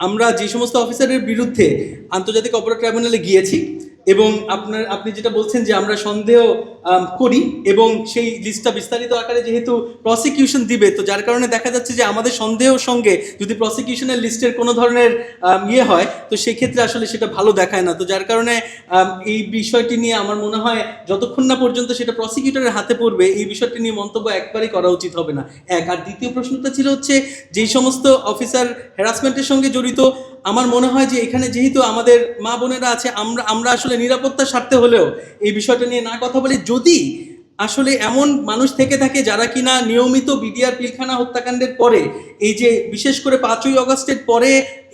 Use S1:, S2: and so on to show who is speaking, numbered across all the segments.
S1: আমরা যে সমস্ত অফিসারের বিরুদ্ধে আন্তর্জাতিক অপরাধ ট্রাইব্যুনালে গিয়েছি এবং আপনার, আপনি যেটা বলছেন যে আমরা সন্দেহ করি এবং সেই লিস্টটা বিস্তারিত আকারে যেহেতু প্রসিকিউশন দিবে, তো যার কারণে দেখা যাচ্ছে যে আমাদের সন্দেহের সঙ্গে যদি প্রসিকিউশনের লিস্টের কোনো ধরনের ইয়ে হয়, তো সেক্ষেত্রে আসলে সেটা ভালো দেখায় না। তো যার কারণে এই বিষয়টি নিয়ে আমার মনে হয় যতক্ষণ না পর্যন্ত সেটা প্রসিকিউটরের হাতে পড়বে, এই বিষয়টি নিয়ে মন্তব্য একবারই করা উচিত হবে না। এক, আর দ্বিতীয় প্রশ্নটা ছিল হচ্ছে যেই সমস্ত অফিসার হ্যারাসমেন্টের সঙ্গে জড়িত, আমার মনে হয় যে এখানে যেহেতু আমাদের মা বোনেরা আছে, আমরা আমরা আসলে নিরাপত্তার স্বার্থে হলেও এই বিষয়টা নিয়ে না কথা বলি, যদি আসলে এমন মানুষ থেকে থাকে যারা কিনা নিয়মিত বিডিআর পিলখানা হত্যাকাণ্ডের পরে, এই যে বিশেষ করে পাঁচই অগস্টের পরে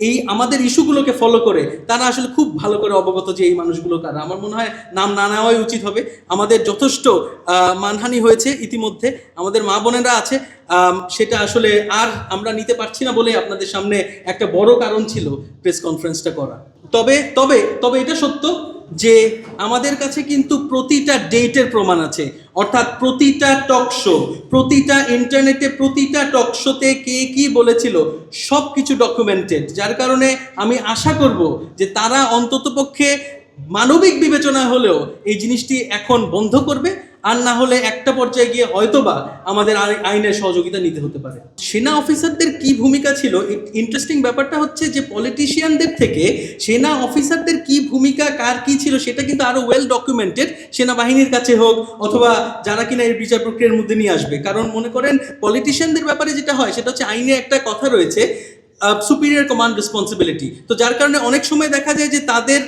S1: এই আমাদের ইস্যুগুলোকে ফলো করে, তারা আসলে খুব ভালো করে অবগত যে এই মানুষগুলো কারা। আমার মনে হয় নাম না নেওয়াই উচিত হবে। আমাদের যথেষ্ট মানহানি হয়েছে ইতিমধ্যে। আমাদের মা বোনেরা আছে। সেটা আসলে আর আমরা নিতে পারছি না বলে আপনাদের সামনে একটা বড় কারণ ছিল প্রেস কনফারেন্সটা করা। তবে তবে তবে এটা সত্য যে আমাদের কাছে কিন্তু প্রতিটা ডেটের প্রমাণ আছে। অর্থাৎ প্রতিটা টকশো প্রতিটা ইন্টারনেটে প্রতিটা টকশোতে কে কি বলেছিল সব কিছু ডকুমেন্টেড যার কারণে আমি আশা করব যে তারা অন্ততপক্ষে মানবিক বিবেচনা হলেও এই জিনিসটি এখন বন্ধ করবে আর না হলে একটা পর্যায়ে গিয়ে হয়তোবা আমাদের আই- আইনের সহযোগিতা নিতে হতে পারে। সেনা অফিসারদের কি ভূমিকা ছিল? ইন্টারেস্টিং ব্যাপারটা হচ্ছে যে পলিটিশিয়ানদের থেকে সেনা অফিসারদের কি ভূমিকা, কার কি ছিল সেটা কিন্তু আরও ওয়েল ডকুমেন্টেড সেনাবাহিনীর কাছে হোক অথবা যারা কিনা এর বিচার প্রক্রিয়ার মধ্যে নিয়ে আসবে। কারণ মনে করেন পলিটিশিয়ানদের ব্যাপারে যেটা হয় সেটা হচ্ছে আইনে একটা কথা রয়েছে সুপিরিয়র কমান্ড রেসপন্সিবিলিটি তো যার কারণে অনেক সময় দেখা যায় যে তাদের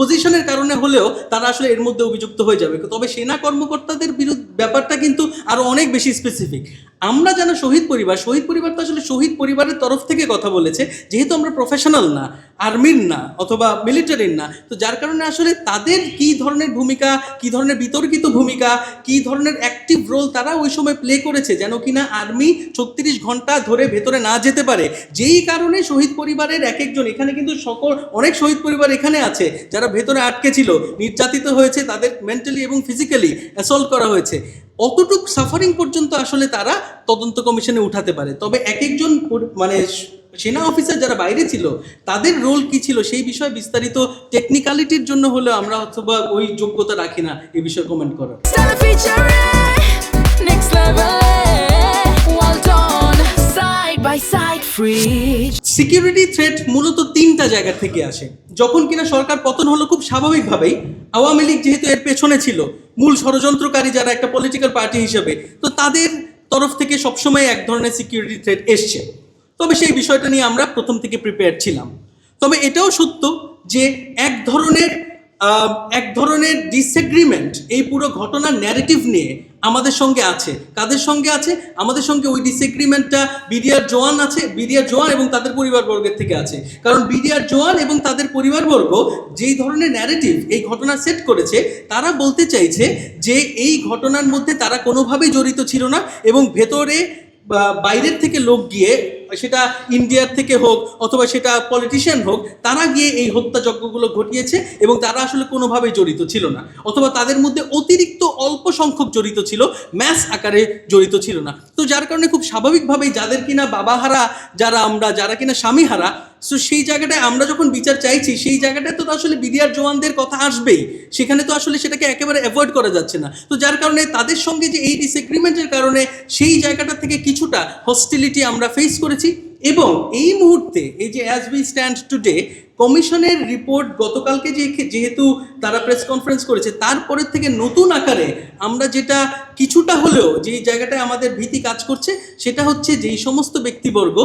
S1: পজিশনের কারণে হলেও তারা আসলে এর মধ্যে অভিযুক্ত হয়ে যাবে। তবে সেনা কর্মকর্তাদের বিরুদ্ধ ব্যাপারটা কিন্তু আরও অনেক বেশি স্পেসিফিক আমরা যেন শহীদ পরিবার শহীদ পরিবার তো আসলে শহীদ পরিবারের তরফ থেকে কথা বলেছে। যেহেতু আমরা প্রফেশনাল না আর্মির না, অথবা মিলিটারির না, তো যার কারণে আসলে তাদের কি ধরনের ভূমিকা, কি ধরনের বিতর্কিত ভূমিকা, কি ধরনের অ্যাক্টিভ রোল তারা ওই সময় প্লে করেছে, যেন কিনা আর্মি ছত্রিশ ঘণ্টা ধরে ভেতরে না যেতে পারে। যেই কারণে শহীদ পরিবারের এক একজন, এখানে কিন্তু সকল অনেক শহীদ পরিবার এখানে আছে। যারা ভেতরে আটকে ছিল, নির্যাতিত হয়েছে, তাদের মেন্টালি এবং ফিজিক্যালি অ্যাসল্ট করা হয়েছে। অতটুক সাফারিং পর্যন্ত আসলে তারা তদন্ত কমিশনে উঠাতে পারে। তবে এক একজন মানে সেনা অফিসার যারা বাইরে ছিল, তাদের রোল কি ছিল সেই বিষয়ে বিস্তারিত টেকনিক্যালিটির জন্য হলেও আমরা অথবা ওই যোগ্যতা রাখি না এই বিষয়ে কমেন্ট করার। সিকিউরিটি থ্রেট মূলত তিনটা জায়গা থেকে আসে। যখন কিনা সরকার পতন হলো খুব স্বাভাবিকভাবেই, আওয়ামী লীগ যেহেতু এর পেছনে ছিল, মূল ষড়যন্ত্রকারী যারা একটা পলিটিক্যাল পার্টি হিসেবে, তো তাদের তরফ থেকে সবসময় এক ধরনের সিকিউরিটি থ্রেট এসছে। তবে সেই বিষয়টা নিয়ে আমরা প্রথম থেকে প্রিপেয়ার ছিলাম। তবে এটাও সত্য যে এক ধরনের এক ধরনের ডিসএগ্রিমেন্ট এই পুরো ঘটনার ন্যারেটিভ নিয়ে আমাদের সঙ্গে আছে। কাদের সঙ্গে আছে? আমাদের সঙ্গে ওই ডিসএগ্রিমেন্টটা বিডিআর জোয়ান আছে। বিডিআর জোয়ান এবং তাদের পরিবারবর্গের থেকে আছে। কারণ বিডিআর জোয়ান এবং তাদের পরিবারবর্গ যেই ধরনের ন্যারেটিভ এই ঘটনা সেট করেছে, তারা বলতে চাইছে যে এই ঘটনার মধ্যে তারা কোনোভাবেই জড়িত ছিল না এবং ভেতরে বাইরের থেকে লোক গিয়ে সেটা ইন্ডিয়ার থেকে হোক অথবা সেটা পলিটিশিয়ান হোক, তারা গিয়ে এই হত্যাযজ্ঞগুলো ঘটিয়েছে এবং তারা আসলে কোনোভাবেই জড়িত ছিল না। অথবা তাদের মধ্যে অতিরিক্ত অল্প সংখ্যক জড়িত ছিল ম্যাস আকারে জড়িত ছিল না। তো যার কারণে খুব স্বাভাবিকভাবেই যাদের কিনা বাবাহারা, যারা আমরা, যারা কিনা স্বামীহারা সো সেই জায়গাটায় আমরা যখন বিচার চাইছি, সেই জায়গাটায় তো আসলে বিডিআর জওয়ানদের কথা আসবেই। সেখানে তো আসলে সেটাকে একেবারে অ্যাভয়েড করা যাচ্ছে না। তো যার কারণে তাদের সঙ্গে যে এই ডিসএগ্রিমেন্টের কারণে সেই জায়গাটা থেকে কিছুটা হস্টিলিটি আমরা ফেস করেছি। এবং এই মুহূর্তে, এই যে অ্যাজ উই স্ট্যান্ড টুডে কমিশনের রিপোর্ট গতকালকে যে যেহেতু তারা প্রেস কনফারেন্স করেছে, তারপরের থেকে নতুন আকারে আমরা যেটা কিছুটা হলেও যেই জায়গাটায় আমাদের ভীতি কাজ করছে, সেটা হচ্ছে যেই সমস্ত ব্যক্তিবর্গ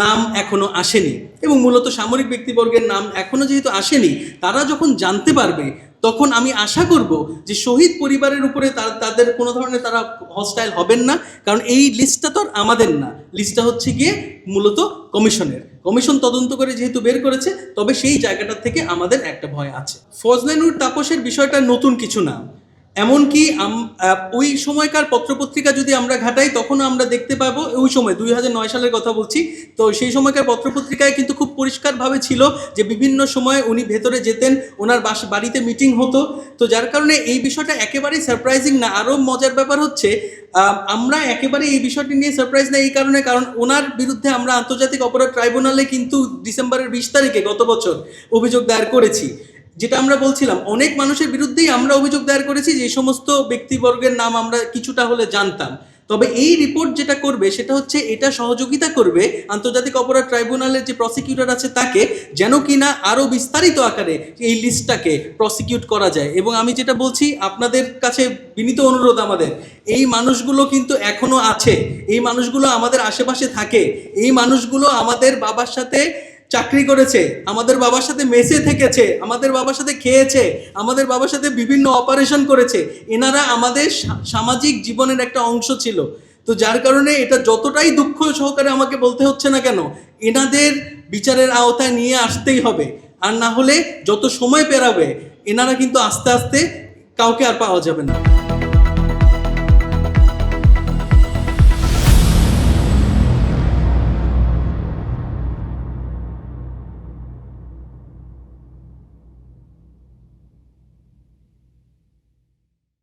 S1: নাম এখনও আসেনি। এবং মূলত সামরিক ব্যক্তিবর্গের নাম এখনও যেহেতু আসেনি, তারা যখন জানতে পারবে, তখন আমি আশা করব যে শহীদ পরিবারের উপরে তাদের কোনো ধরনের তারা হস্টাইল হবেন না, কারণ এই লিস্টটা তো আমাদের না। লিস্টটা হচ্ছে গিয়ে মূলত কমিশনের। কমিশন তদন্ত করে যেহেতু বের করেছে, তবে সেই জায়গাটার থেকে আমাদের একটা ভয় আছে। ফজলেনুর তাপসের বিষয়টা নতুন কিছু না। এমনকি ওই সময়কার পত্রপত্রিকা যদি আমরা ঘাটাই তখন আমরা দেখতে পাবো, ওই সময়, দুই হাজার নয় সালের কথা বলছি, তো সেই সময়কার পত্রপত্রিকায় কিন্তু খুব পরিষ্কারভাবে ছিল যে বিভিন্ন সময় উনি ভেতরে যেতেন, ওনার বাস, বাড়িতে মিটিং হতো, তো যার কারণে এই বিষয়টা একেবারেই সারপ্রাইজিং না, আরও মজার ব্যাপার হচ্ছে আমরা একেবারে এই বিষয়টি নিয়ে সারপ্রাইজ না এই কারণে, কারণ ওনার বিরুদ্ধে আমরা আন্তর্জাতিক অপরাধ ট্রাইব্যুনালে কিন্তু ডিসেম্বরের বিশ তারিখে গত বছর অভিযোগ দায়ের করেছি যেটা আমরা বলছিলাম, অনেক মানুষের বিরুদ্ধেই আমরা অভিযোগ দায়ের করেছি যে সমস্ত ব্যক্তিবর্গের নাম আমরা কিছুটা হলে জানতাম। তবে এই রিপোর্ট যেটা করবে সেটা হচ্ছে এটা সহযোগিতা করবে আন্তর্জাতিক অপরাধ ট্রাইব্যুনালের যে প্রসিকিউটর আছে তাকে, যেন কিনা আরও বিস্তারিত আকারে এই লিস্টটাকে প্রসিকিউট করা যায়। এবং আমি যেটা বলছি, আপনাদের কাছে বিনীত অনুরোধ আমাদের, এই মানুষগুলো কিন্তু এখনও আছে, এই মানুষগুলো আমাদের আশেপাশে থাকে, এই মানুষগুলো আমাদের বাবার সাথে চাকরি করেছে, আমাদের বাবার সাথে মেসে থেকেছে, আমাদের বাবার সাথে খেয়েছে, আমাদের বাবার সাথে বিভিন্ন অপারেশন করেছে, এনারা আমাদের সামাজিক জীবনের একটা অংশ ছিল। তো যার কারণে এটা যতটাই দুঃখ সহকারে আমাকে বলতে হচ্ছে না কেন, এনাদের বিচারের আওতায় নিয়ে আসতেই হবে। আর না হলে যত সময় পেরাবে, এনারা কিন্তু আস্তে আস্তে কাউকে আর পাওয়া যাবে না।